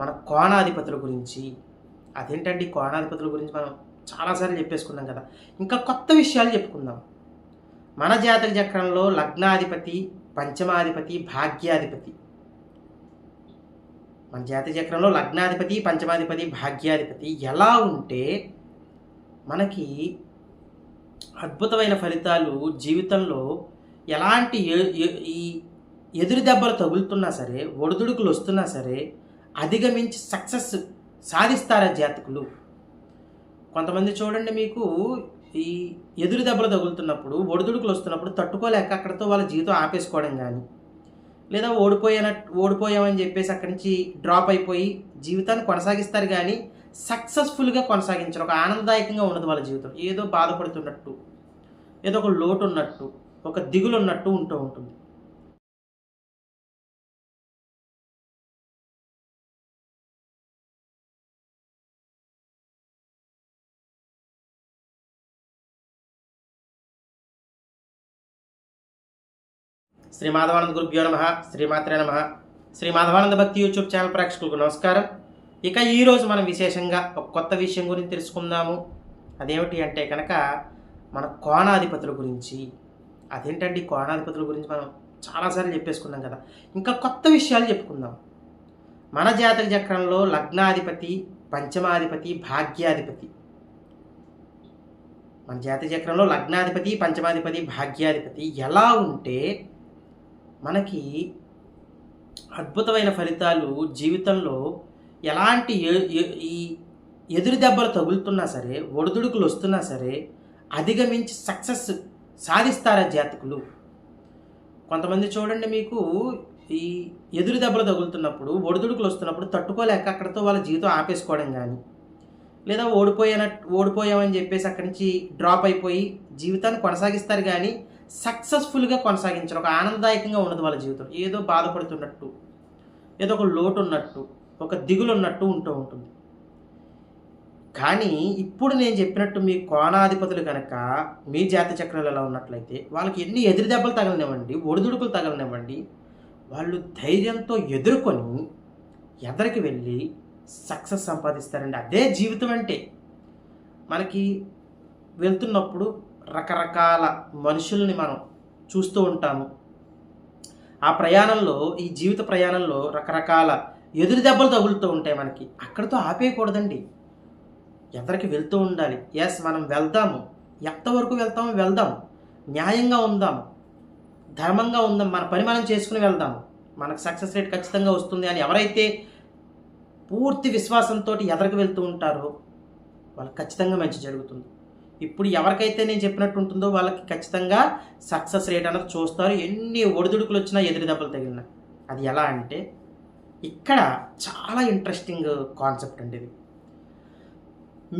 మన కోణాధిపతుల గురించి అదేంటండి కోణాధిపతుల గురించి మనం చాలాసార్లు చెప్పేసుకున్నాం కదా. ఇంకా కొత్త విషయాలు చెప్పుకుందాం. మన జాతక చక్రంలో లగ్నాధిపతి పంచమాధిపతి భాగ్యాధిపతి. మన జాతక చక్రంలో లగ్నాధిపతి పంచమాధిపతి భాగ్యాధిపతి ఎలా ఉంటే మనకి అద్భుతమైన ఫలితాలు జీవితంలో ఎలాంటి ఈ ఎదురు దెబ్బలు తగులుతున్నా సరే ఒడిదుడుకులు వస్తున్నా సరే అధిగమించి సక్సెస్ సాధిస్తారా జాతకులు? కొంతమంది చూడండి మీకు ఈ ఎదురు దెబ్బలు తగులుతున్నప్పుడు ఒడిదుడుకులు వస్తున్నప్పుడు తట్టుకోలేక అక్కడితో వాళ్ళ జీవితం ఆపేసుకోవడం కానీ లేదా ఓడిపోయాన ఓడిపోయామని చెప్పేసి అక్కడి నుంచి డ్రాప్ అయిపోయి జీవితాన్ని కొనసాగిస్తారు కానీ సక్సెస్ఫుల్గా కొనసాగించరు ఒక ఆనందదాయకంగా ఉండదు వాళ్ళ జీవితం. ఏదో బాధపడుతున్నట్టు ఏదో ఒక లోటు ఉన్నట్టు ఒక దిగులు ఉన్నట్టు ఉంటూ ఉంటుంది. శ్రీ మాధవానంద గురుభ్యో నమ శ్రీమాత్రే నమ. శ్రీ మాధవానంద భక్తి యూట్యూబ్ ఛానల్ ప్రేక్షకులకు నమస్కారం. ఇక ఈరోజు మనం విశేషంగా ఒక కొత్త విషయం గురించి తెలుసుకుందాము. అదేమిటి అంటే కనుక మన కోణాధిపతుల గురించి అదేంటండి కోణాధిపతుల గురించి మనం చాలాసార్లు చెప్పేసుకున్నాం కదా. ఇంకా కొత్త విషయాలు చెప్పుకుందాం. మన జాతక చక్రంలో లగ్నాధిపతి పంచమాధిపతి భాగ్యాధిపతి. మన జాతక చక్రంలో లగ్నాధిపతి పంచమాధిపతి భాగ్యాధిపతి ఎలా ఉంటే మనకి అద్భుతమైన ఫలితాలు జీవితంలో ఎలాంటి ఈ ఎదురు దెబ్బలు తగులుతున్నా సరే ఒడిదుడుకులు వస్తున్నా సరే అధిగమించి సక్సెస్ సాధిస్తారా జాతకులు? కొంతమంది చూడండి మీకు ఈ ఎదురు దెబ్బలు తగులుతున్నప్పుడు ఒడిదుడుకులు వస్తున్నప్పుడు తట్టుకోలేక అక్కడితో వాళ్ళ జీవితం ఆపేసుకోవడం కానీ లేదా ఓడిపోయాన ఓడిపోయామని చెప్పేసి అక్కడి నుంచి డ్రాప్ అయిపోయి జీవితాన్ని కొనసాగిస్తారు కానీ సక్సెస్ఫుల్గా కొనసాగించరు ఒక ఆనందదాయకంగా ఉండదు వాళ్ళ జీవితం. ఏదో బాధపడుతున్నట్టు ఏదో ఒక లోటు ఉన్నట్టు ఒక దిగులు ఉన్నట్టు ఉంటూ ఉంటుంది. కానీ ఇప్పుడు నేను చెప్పినట్టు మీ కోణాధిపతులు కనుక మీ జాతి చక్రాలు ఎలా ఉన్నట్లయితే వాళ్ళకి ఎన్ని ఎదురు దెబ్బలు తగలనివ్వండి ఒడిదుడుకులు తగలనివ్వండి వాళ్ళు ధైర్యంతో ఎదుర్కొని ఎదరికి వెళ్ళి సక్సెస్ సంపాదిస్తారండి. అదే జీవితం అంటే మనకి వెళ్తున్నప్పుడు రకరకాల మనుషుల్ని మనం చూస్తూ ఉంటాము. ఆ ప్రయాణంలో ఈ జీవిత ప్రయాణంలో రకరకాల ఎదురు దెబ్బలు తగులుతూ ఉంటాయి మనకి. అక్కడితో ఆపేయకూడదండి. ఎదరికి వెళ్తూ ఉండాలి. ఎస్ మనం వెళ్దాము. ఎంతవరకు వెళ్తామో వెళ్దాం న్యాయంగా ఉందాము. ధర్మంగా ఉందాం మన పని మనం చేసుకుని వెళ్దాము. మనకు సక్సెస్ రేట్ ఖచ్చితంగా వస్తుంది అని ఎవరైతే పూర్తి విశ్వాసంతో ఎదరికి వెళ్తూ ఉంటారో వాళ్ళకి ఖచ్చితంగా మంచి జరుగుతుంది. ఇప్పుడు ఎవరికైతే నేను చెప్పినట్టు ఉంటుందో వాళ్ళకి ఖచ్చితంగా సక్సెస్ రేట్ అనేది చూస్తారు. ఎన్ని ఒడిదుడుకులు వచ్చినా ఎదురు దెబ్బలు తగిలిన. అది ఎలా అంటే ఇక్కడ చాలా ఇంట్రెస్టింగ్ కాన్సెప్ట్ అండి ఇది.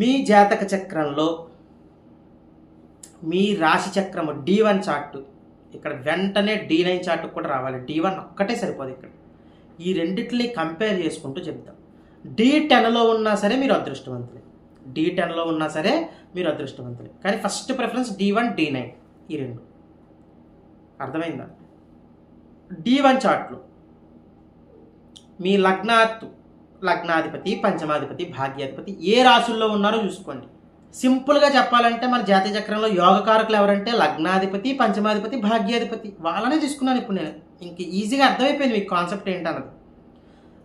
మీ జాతక చక్రంలో మీ రాశి చక్రము డి వన్ చార్ట్ ఇక్కడ వెంటనే డి నైన్ చార్ట్ కూడా రావాలి. డి వన్ ఒక్కటే సరిపోదు ఇక్కడ. ఈ రెండింటిని కంపేర్ చేసుకుంటూ చెప్తాం. డి టెన్లో ఉన్నా సరే మీరు అదృష్టవంతులే. డి టెన్లో ఉన్నా సరే మీరు అదృష్టవంతులే. కానీ first preference D one D nine ఈ రెండు. అర్థమైందా? డి వన్ చార్ట్లో. మీ లగ్నాత్ లగ్నాధిపతి పంచమాధిపతి భాగ్యాధిపతి ఏ రాశుల్లో ఉన్నారో చూసుకోండి. సింపుల్గా చెప్పాలంటే మన జాతీయ చక్రంలో యోగకారకులు ఎవరంటే లగ్నాధిపతి పంచమాధిపతి భాగ్యాధిపతి. వాళ్ళనే తీసుకున్నాను ఇప్పుడు నేను. ఇంక ఈజీగా అర్థమైపోయింది మీకు కాన్సెప్ట్ ఏంటన్నది.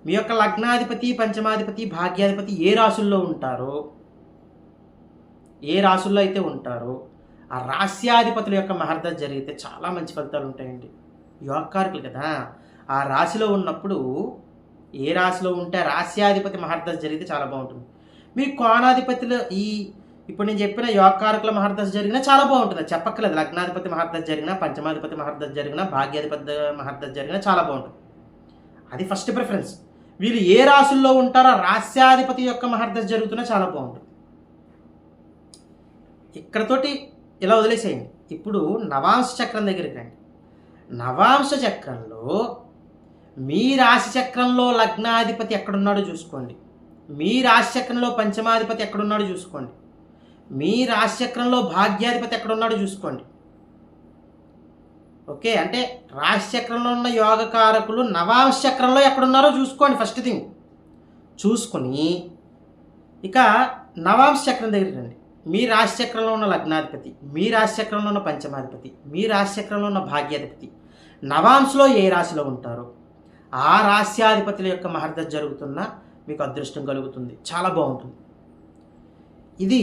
మీ యొక్క లగ్నాధిపతి పంచమాధిపతి భాగ్యాధిపతి ఏ రాశుల్లో ఉంటారో ఏ రాశుల్లో అయితే ఉంటారో ఆ రాశ్యాధిపతుల యొక్క మహర్దశ జరిగితే చాలా మంచి ఫలితాలు ఉంటాయండి. యోగకారకులు కదా. ఆ రాశిలో ఉన్నప్పుడు ఏ రాశిలో ఉంటే ఆ రాశ్యాధిపతి మహర్దశ జరిగితే చాలా బాగుంటుంది. మీ కోణాధిపతులు ఈ ఇప్పుడు నేను చెప్పిన యోగకారకుల మహర్దశ జరిగినా చాలా బాగుంటుంది. చెప్పక్కర్లేదు. లగ్నాధిపతి మహర్దశ జరిగినా పంచమాధిపతి మహర్దశ జరిగినా భాగ్యాధిపతి మహర్దశ జరిగినా చాలా బాగుంటుంది. అది ఫస్ట్ ప్రిఫరెన్స్. వీళ్ళు ఏ రాశుల్లో ఉంటారో రాస్యాధిపతి యొక్క మహర్దశ జరుగుతున్నా చాలా బాగుంటుంది. ఇక్కడతోటి ఇలా వదిలేసేయండి. ఇప్పుడు నవాంశ చక్రం దగ్గరికి రండి. నవాంశ చక్రంలో మీ రాశి చక్రంలో లగ్నాధిపతి ఎక్కడున్నాడో చూసుకోండి. మీ రాశి చక్రంలో పంచమాధిపతి ఎక్కడున్నాడో చూసుకోండి. మీ రాశి చక్రంలో భాగ్యాధిపతి ఎక్కడున్నాడో చూసుకోండి. ఓకే అంటే రాశి చక్రంలో ఉన్న యోగకారకులు నవాంశ చక్రంలో ఎక్కడున్నారో చూసుకోండి ఫస్ట్ థింగ్. చూసుకుని ఇక నవాంశ చక్రం దగ్గరికి రండి. మీ రాశిచక్రంలో ఉన్న లగ్నాధిపతి మీ రాశిచక్రంలో ఉన్న పంచమాధిపతి మీ రాశిచక్రంలో ఉన్న భాగ్యాధిపతి నవాంశలో ఏ రాశిలో ఉంటారో ఆ రాశ్యాధిపతుల యొక్క మహర్ద జరుగుతున్న మీకు అదృష్టం కలుగుతుంది. చాలా బాగుంటుంది. ఇది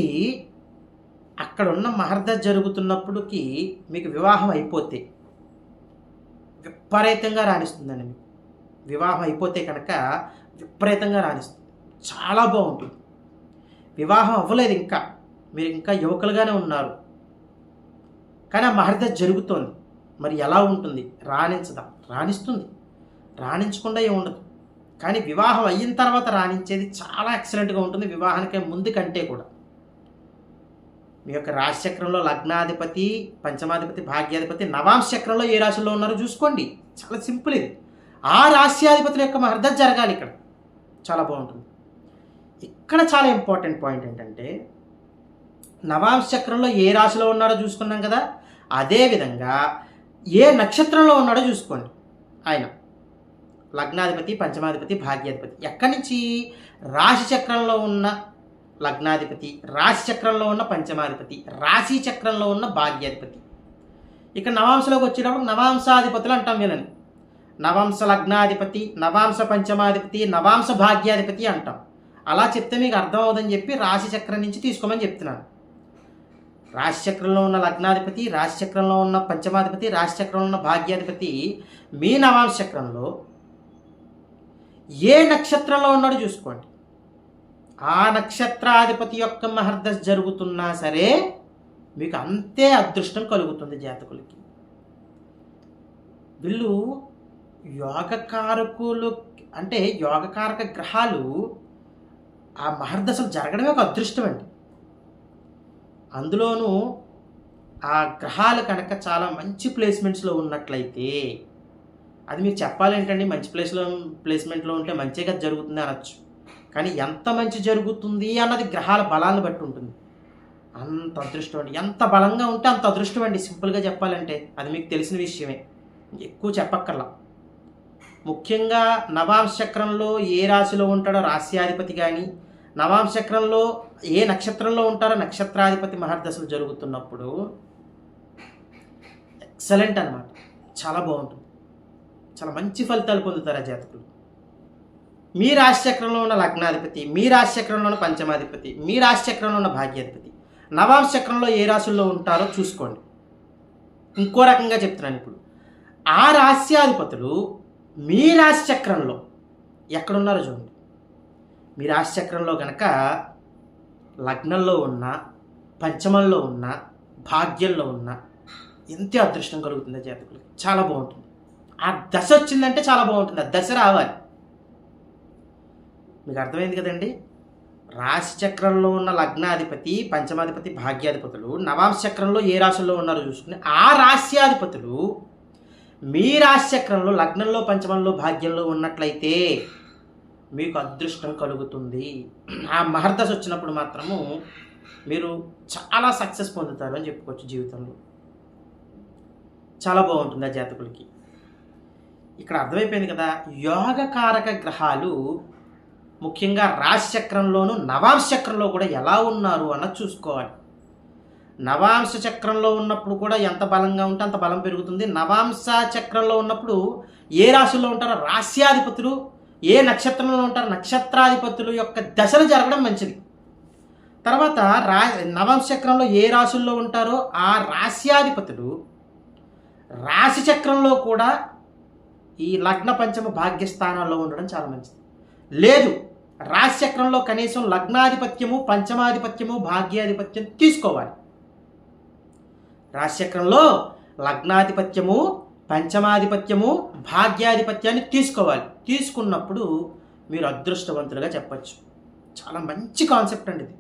అక్కడ ఉన్న మహర్దశ జరుగుతున్నప్పటికి మీకు వివాహం అయిపోతే విపరీతంగా రాణిస్తుందండి మీకు. వివాహం అయిపోతే కనుక విపరీతంగా రాణిస్తుంది. చాలా బాగుంటుంది. వివాహం అవ్వలేదు ఇంకా. మీరు ఇంకా యువకులుగానే ఉన్నారు. కానీ ఆ మహర్దశ జరుగుతోంది. మరి ఎలా ఉంటుంది? రాణించదా. రాణిస్తుంది. రాణించకుండా ఏముండదు కానీ వివాహం అయిన తర్వాత రాణించేది చాలా ఎక్సలెంట్గా ఉంటుంది. వివాహానికే ముందు కంటే కూడా. మీ యొక్క రాశిచక్రంలో లగ్నాధిపతి పంచమాధిపతి భాగ్యాధిపతి నవాంశ చక్రంలో ఏ రాశుల్లో ఉన్నారో చూసుకోండి. చాలా సింపుల్ ఇది. ఆ రాశ్యాధిపతుల యొక్క మహర్ద జరగాలి ఇక్కడ. చాలా బాగుంటుంది. ఇక్కడ చాలా ఇంపార్టెంట్ పాయింట్ ఏంటంటే నవాంశ చక్రంలో ఏ రాశిలో ఉన్నాడో చూసుకున్నాం కదా? అదేవిధంగా ఏ నక్షత్రంలో ఉన్నాడో చూసుకోండి. ఆయన లగ్నాధిపతి పంచమాధిపతి భాగ్యాధిపతి. ఎక్కడి నుంచి? రాశి చక్రంలో ఉన్న లగ్నాధిపతి రాశి చక్రంలో ఉన్న పంచమాధిపతి రాశి చక్రంలో ఉన్న భాగ్యాధిపతి. ఇక నవాంశలోకి వచ్చేటప్పుడు నవాంశాధిపతులు అంటాం వీళ్ళని. నవాంశ లగ్నాధిపతి నవాంశ పంచమాధిపతి నవాంశ భాగ్యాధిపతి అంటాం. అలా చెప్తే మీకు అర్థం అవుదని చెప్పి రాశి చక్రం నుంచి తీసుకోమని చెప్తున్నాను. రాశిచక్రంలో ఉన్న లగ్నాధిపతి రాశిచక్రంలో ఉన్న పంచమాధిపతి రాశిచక్రంలో ఉన్న భాగ్యాధిపతి మీ నవాంశ చక్రంలో ఏ నక్షత్రంలో ఉన్నాడో చూసుకోండి. ఆ నక్షత్రాధిపతి యొక్క మహర్దశ జరుగుతున్నా సరే మీకు అంతే అదృష్టం కలుగుతుంది జాతకులకి. వీళ్ళు యోగకారకులు అంటే యోగకారక గ్రహాలు ఆ మహర్దశలు జరగడమే ఒక అదృష్టం అండి. అందులోనూ ఆ గ్రహాలు కనుక చాలా మంచి ప్లేస్మెంట్స్లో ఉన్నట్లయితే అది మీరు చెప్పాలేంటండి మంచి ప్లేస్లో ప్లేస్మెంట్లో ఉంటే మంచిగా జరుగుతుంది అనొచ్చు. కానీ ఎంత మంచి జరుగుతుంది అన్నది గ్రహాల బలాన్ని బట్టి ఉంటుంది. అంత అదృష్టం అండి. ఎంత బలంగా ఉంటే అంత అదృష్టం అండి. సింపుల్గా చెప్పాలంటే అది మీకు తెలిసిన విషయమే. ఎక్కువ చెప్పక్కర్లా. ముఖ్యంగా నవాంశ చక్రంలో ఏ రాశిలో ఉంటాడో రాశ్యాధిపతి కానీ నవాంశక్రంలో ఏ నక్షత్రంలో ఉంటారో నక్షత్రాధిపతి మహర్దశలు జరుగుతున్నప్పుడు ఎక్సలెంట్ అనమాట చాలా బాగుంటుంది. చాలా మంచి ఫలితాలు పొందుతారు ఆ జాతకులు. మీ రాశిచక్రంలో ఉన్న లగ్నాధిపతి మీ రాశిచక్రంలో ఉన్న పంచమాధిపతి మీ రాశిచక్రంలో ఉన్న భాగ్యాధిపతి నవాంశ చక్రంలో ఏ రాశుల్లో ఉంటారో చూసుకోండి. ఇంకో రకంగా చెప్తున్నాను ఇప్పుడు. ఆ రాశ్యాధిపతులు మీ రాశి చక్రంలో ఎక్కడున్నారో చూడండి. మీ రాశిచక్రంలో కనుక లగ్నంలో ఉన్న పంచమంలో ఉన్న భాగ్యంలో ఉన్న ఎంతే అదృష్టం కలుగుతుంది ఆ జాతకులకి. చాలా బాగుంటుంది. ఆ దశ వచ్చిందంటే చాలా బాగుంటుంది. ఆ దశ రావాలి. మీకు అర్థమైంది కదండి? రాశి చక్రంలో ఉన్న లగ్నాధిపతి పంచమాధిపతి భాగ్యాధిపతులు నవాంశ చక్రంలో ఏ రాశుల్లో ఉన్నారో చూసుకుని ఆ రాశ్యాధిపతులు మీ రాశి చక్రంలో లగ్నంలో పంచమంలో భాగ్యంలో ఉన్నట్లయితే మీకు అదృష్టం కలుగుతుంది. ఆ మహర్దశ వచ్చినప్పుడు మాత్రము మీరు చాలా సక్సెస్ పొందుతారు అని చెప్పుకోవచ్చు జీవితంలో. చాలా బాగుంటుంది ఆ జాతకులకి. ఇక్కడ అర్థమైపోయింది కదా యోగకారక గ్రహాలు ముఖ్యంగా రాశిచక్రంలోను నవాంశ చక్రంలో కూడా ఎలా ఉన్నారు అన్నది చూసుకోవాలి. నవాంశ చక్రంలో ఉన్నప్పుడు కూడా ఎంత బలంగా ఉంటే అంత బలం పెరుగుతుంది. నవాంశ చక్రంలో ఉన్నప్పుడు ఏ రాశుల్లో ఉంటారో రాశ్యాధిపతులు ఏ నక్షత్రంలో ఉంటారో నక్షత్రాధిపతులు యొక్క దశలు జరగడం మంచిది. తర్వాత రా నవాంశ చక్రంలో ఏ రాశుల్లో ఉంటారో ఆ రాశ్యాధిపతులు రాశి చక్రంలో కూడా ఈ లగ్న పంచమ భాగ్యస్థానాల్లో ఉండడం చాలా మంచిది. లేదు రాశిచక్రంలో కనీసం లగ్నాధిపత్యము పంచమాధిపత్యము భాగ్యాధిపత్యం తీసుకోవాలి. రాశిచక్రంలో లగ్నాధిపత్యము పంచమాధిపత్యము భాగ్యాధిపత్యాన్ని తీసుకోవాలి. తీసుకున్నప్పుడు మీరు అదృష్టవంతులుగా చెప్పచ్చు. చాలా మంచి కాన్సెప్ట్ అండి ఇది.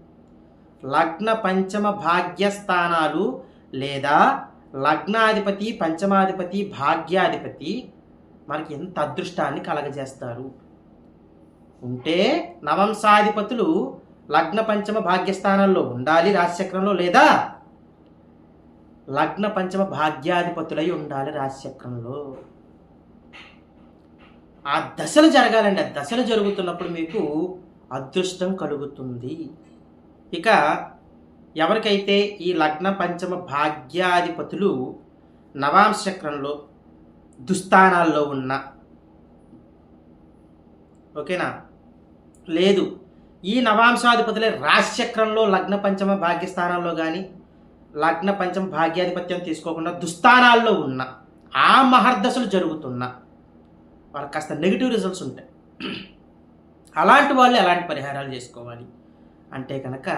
లగ్న పంచమ భాగ్య స్థానాలు లేదా లగ్నాధిపతి పంచమాధిపతి భాగ్యాధిపతి మనకి ఎంత అదృష్టాన్ని కలగజేస్తారు? ఉంటే నవంశాధిపతులు లగ్న పంచమ భాగ్యస్థానాల్లో ఉండాలి రాశిచక్రంలో లేదా లగ్న పంచమ భాగ్యాధిపతులై ఉండాలి రాశిచక్రంలో ఆ దశలు జరగాలండి. ఆ దశలు జరుగుతున్నప్పుడు మీకు అదృష్టం కలుగుతుంది. ఇక ఎవరికైతే ఈ లగ్న పంచమ భాగ్యాధిపతులు నవాంశ చక్రంలో దుస్థానాల్లో ఉన్న ఓకేనా? లేదు. ఈ నవాంశాధిపతులే రాశిచక్రంలో లగ్న పంచమ భాగ్యస్థానాల్లో కానీ లగ్న పంచం భాగ్యాధిపత్యం తీసుకోకుండా దుస్థానాల్లో ఉన్న ఆ మహర్దశలు జరుగుతున్న వాళ్ళకి కాస్త నెగిటివ్ రిజల్ట్స్ ఉంటాయి. అలాంటి వాళ్ళు ఎలాంటి పరిహారాలు చేసుకోవాలి? అంటే కనుక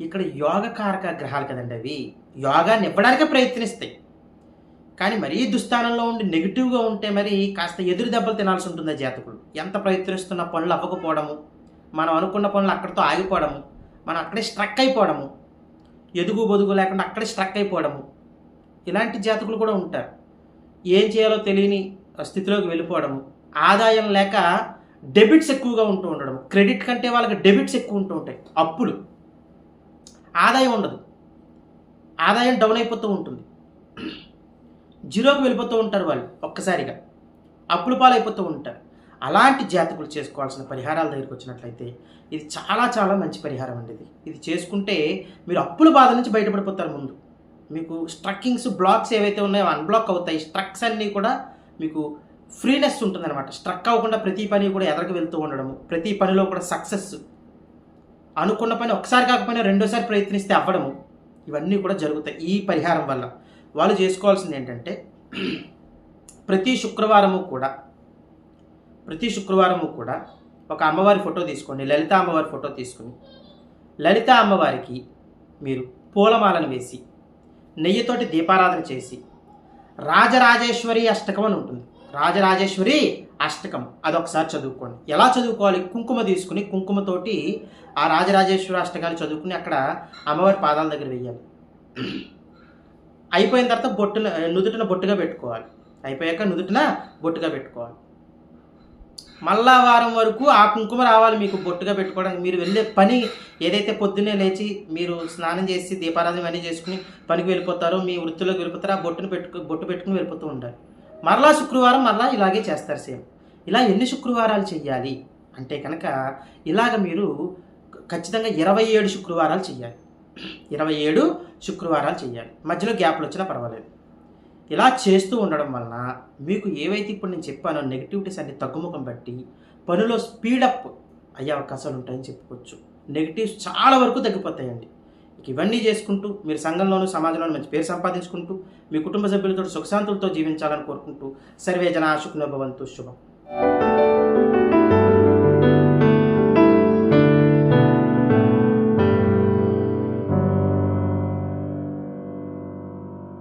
ఇక్కడ యోగకారక గ్రహాలు కదండి అవి. యోగాన్ని ఇవ్వడానికే ప్రయత్నిస్తాయి. కానీ మరీ దుస్థానంలో ఉండి నెగిటివ్గా ఉంటే మరి కాస్త ఎదురు దెబ్బలు తినాల్సి ఉంటుంది జాతకులు. ఎంత ప్రయత్నిస్తున్న పనులు అవ్వకపోవడము మనం అనుకున్న పనులు అక్కడితో ఆగిపోవడము మనం అక్కడే స్ట్రక్ అయిపోవడము ఎదుగు బొదుగు లేకుండా అక్కడే స్ట్రక్ అయిపోవడము. ఇలాంటి జాతకులు కూడా ఉంటారు. ఏం చేయాలో తెలియని స్థితిలోకి వెళ్ళిపోవడము. ఆదాయం లేక డెబిట్స్ ఎక్కువగా ఉంటూ ఉండడం క్రెడిట్ కంటే వాళ్ళకి డెబిట్స్ ఎక్కువ ఉంటూ ఉంటాయి. అప్పులు. ఆదాయం ఉండదు. ఆదాయం డౌన్ అయిపోతూ ఉంటుంది. జీరోకి వెళ్ళిపోతూ ఉంటారు వాళ్ళు ఒక్కసారిగా. అప్పుల పాలైపోతూ ఉంటారు. అలాంటి జాతకులు చేసుకోవాల్సిన పరిహారాల దగ్గరికి వచ్చినట్లయితే ఇది చాలా చాలా మంచి పరిహారం అండి ఇది. ఇది చేసుకుంటే మీరు అప్పుల బాధ నుంచి బయటపడిపోతారు ముందు. మీకు స్ట్రక్కింగ్స్ బ్లాక్స్ ఏవైతే ఉన్నాయో అన్బ్లాక్ అవుతాయి. స్ట్రక్స్ అన్నీ కూడా మీకు ఫ్రీనెస్ ఉంటుందన్నమాట. స్ట్రక్ అవ్వకుండా ప్రతి పని కూడా ఎదరకు వెళ్తూ ఉండడము ప్రతి పనిలో కూడా సక్సెస్. అనుకున్న పని ఒకసారి కాకపోయినా రెండోసారి ప్రయత్నిస్తే అవ్వడము ఇవన్నీ కూడా జరుగుతాయి ఈ పరిహారం వల్ల. వాళ్ళు చేసుకోవాల్సింది ఏంటంటే ప్రతి శుక్రవారము కూడా ప్రతి శుక్రవారము కూడా ఒక అమ్మవారి ఫోటో తీసుకోండి లలిత అమ్మవారి ఫోటో తీసుకుని లలిత అమ్మవారికి మీరు పూలమాలను వేసి నెయ్యితోటి దీపారాధన చేసి రాజరాజేశ్వరి అష్టకం అని ఉంటుంది. రాజరాజేశ్వరి అష్టకం అదొకసారి చదువుకోండి. ఎలా చదువుకోవాలి? కుంకుమ తీసుకుని కుంకుమతోటి ఆ రాజరాజేశ్వరి అష్టకాన్ని చదువుకుని అక్కడ అమ్మవారి పాదాల దగ్గర వెయ్యాలి. అయిపోయిన తర్వాత బొట్టున నుదుటిన బొట్టుగా పెట్టుకోవాలి. అయిపోయాక నుదుటిన బొట్టుగా పెట్టుకోవాలి. మళ్ళా వారం వరకు ఆ కుంకుమ రావాలి మీకు బొట్టుగా పెట్టుకోవడానికి. మీరు వెళ్ళే పని ఏదైతే పొద్దున్నే లేచి మీరు స్నానం చేసి దీపారాధన అన్నీ చేసుకుని పనికి వెళ్ళిపోతారో మీ వృత్తిలోకి వెళ్ళిపోతారో ఆ బొట్టును పెట్టుకు బొట్టు పెట్టుకుని వెళ్ళిపోతూ ఉండాలి మరలా శుక్రవారం మరలా ఇలాగే చేస్తారు సేమ్. ఇలా ఎన్ని శుక్రవారాలు చెయ్యాలి అంటే కనుక ఇలాగ మీరు ఖచ్చితంగా ఇరవై ఏడు శుక్రవారాలు చెయ్యాలి. ఇరవై ఏడు శుక్రవారాలు చేయాలి మధ్యలో గ్యాప్లు వచ్చినా పర్వాలేదు. ఇలా చేస్తూ ఉండడం వలన మీకు ఏవైతే ఇప్పుడు నేను చెప్పానో నెగిటివిటీస్ అన్ని తగ్గుముఖం బట్టి పనిలో స్పీడప్ అయ్యే అవకాశాలు ఉంటాయని చెప్పుకోవచ్చు. నెగిటివ్స్ చాలా వరకు తగ్గిపోతాయండి. ఇక ఇవన్నీ చేసుకుంటూ మీరు సంఘంలోనూ సమాజంలోనూ మంచి పేరు సంపాదించుకుంటూ మీ కుటుంబ సభ్యులతో సుఖశాంతులతో జీవించాలని కోరుకుంటూ సర్వే జన భవంతు శుభం.